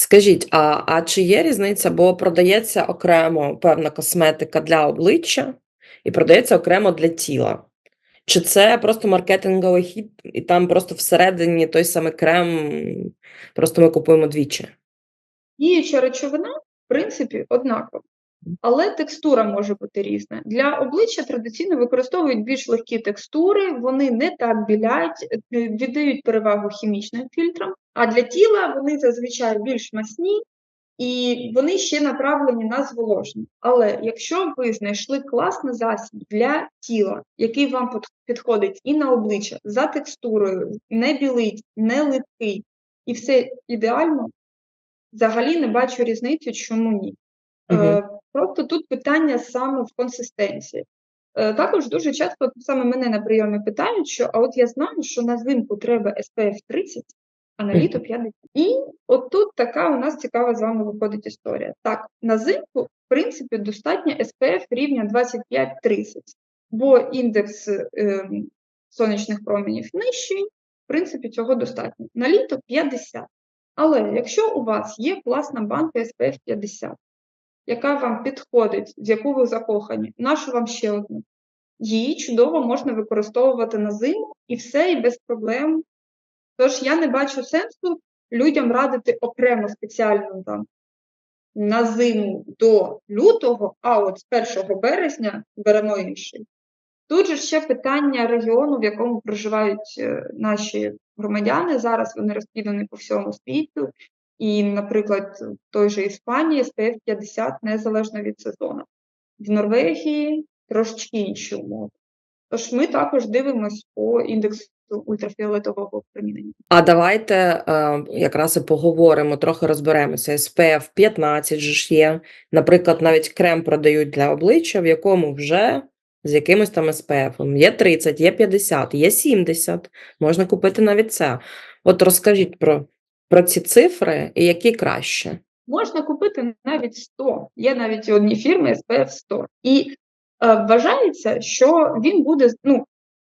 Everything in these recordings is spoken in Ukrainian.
Скажіть, а, а чи є різниця, бо продається окремо певна косметика для обличчя і продається окремо для тіла? Чи це просто маркетинговий хід, і там просто всередині той самий крем, просто ми купуємо двічі? Діюча речовина, в принципі, однакова, але текстура може бути різна. Для обличчя традиційно використовують більш легкі текстури, вони не так білять, е, віддають перевагу хімічним фільтрам, а для тіла вони зазвичай більш масні і вони ще направлені на зволоження. Але якщо ви знайшли класний засіб для тіла, який вам підходить і на обличчя за текстурою, не білить, не липкий, і все ідеально, взагалі не бачу різниці, чому ні. Е, Просто тут питання саме в консистенції. Е, Також дуже часто саме мене на прийомі питають, що а от я знаю, що на зимку треба SPF 30, а на літо 50. І от тут така у нас цікава з вами виходить історія. Так, на зимку, в принципі, достатньо SPF рівня 25-30, бо індекс ем, сонячних променів нижчий, в принципі, цього достатньо. На літо 50. Але якщо у вас є класна банка SPF 50, яка вам підходить, в яку ви закохані, нашу вам ще одну. Її чудово можна використовувати на зиму і все, і без проблем. Тож я не бачу сенсу людям радити окремо спеціально там на зиму до лютого, а от з 1 березня беремо інший. Тут же ще питання регіону, в якому проживають е, наші громадяни. Зараз вони розкидані по всьому світу. І, наприклад, в той же Іспанії SPF 50 незалежно від сезону. В Норвегії трошечки інші умови. Тож ми також дивимося по індексу ультрафіолетового промінення. А давайте е, якраз і поговоримо, трохи розберемося. SPF 15 же ж є. Наприклад, навіть крем продають для обличчя, в якому вже з якимось там SPF. Є 30, є 50, є 70. Можна купити навіть це. От розкажіть про, про ці цифри і які краще. Можна купити навіть 100. Є навіть одні фірми SPF 100. І е, вважається, що він буде, ну,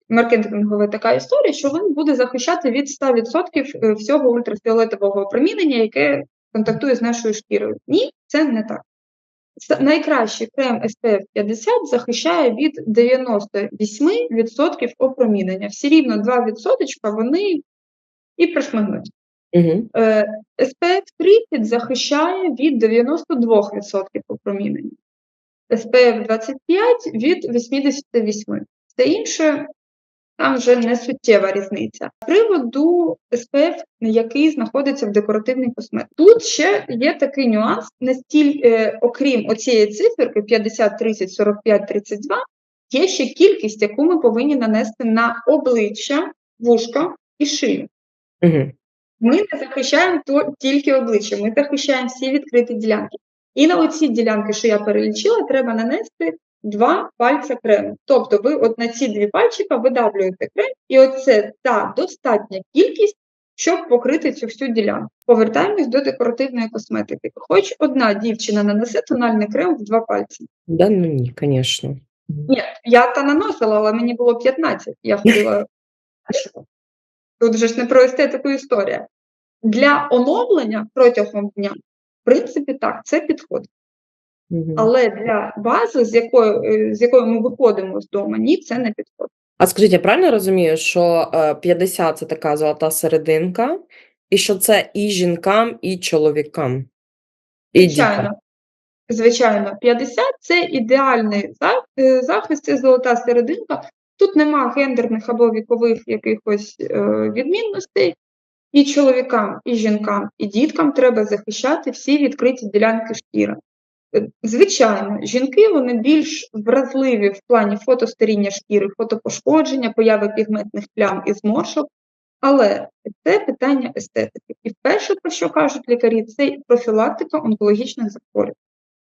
маркетингова така історія, що він буде захищати від 100% е, всього ультрафіолетового опромінення, яке контактує з нашою шкірою. Ні, це не так. Найкращий крем SPF 50 захищає від 98% опромінення. Всі рівно 2% вони і прошмигнуть. Угу. SPF 30 захищає від 92% опромінення, SPF 25 від 88%. Все інше там вже не суттєва різниця. З приводу SPF, який знаходиться в декоративній косметиці. Тут ще є такий нюанс, настільки, е, окрім оцієї циферки 50, 30, 45, 32, є ще кількість, яку ми повинні нанести на обличчя, вушка і шию. Угу. Ми не захищаємо тільки обличчя, ми захищаємо всі відкриті ділянки. І на оці ділянки, що я перелічила, треба нанести два пальця крему. Тобто ви от на ці дві пальчика видавлюєте крем, і оце та достатня кількість, щоб покрити цю всю ділянку. Повертаємось до декоративної косметики. Хоч одна дівчина нанесе тональний крем в два пальці. Да, ну ні, звісно. Ні, я та наносила, але мені було 15. Я ходила. Тут же ж не про естетику історія. Для оновлення протягом дня, в принципі, так, це підходить. Угу. Але для бази, з якою, е, з якою ми виходимо з дому, ні, це не підходить. А скажіть, я правильно розумію, що е, 50 це така золота серединка, і що це і жінкам, і чоловікам, і дітям. Звичайно, звичайно, 50 це ідеальний е, захист, це золота серединка. Тут нема гендерних або вікових якихось е, відмінностей. І чоловікам, і жінкам, і діткам треба захищати всі відкриті ділянки шкіри. Е, Звичайно, жінки вони більш вразливі в плані фотостаріння шкіри, фотопошкодження, появи пігментних плям і зморшок, але це питання естетики. І перше, про що кажуть лікарі, це профілактика онкологічних захворювань.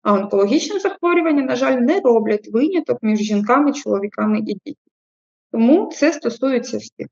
А онкологічні захворювання, на жаль, не роблять виняток між жінками, чоловіками і дітьми. Тому це стосується всіх.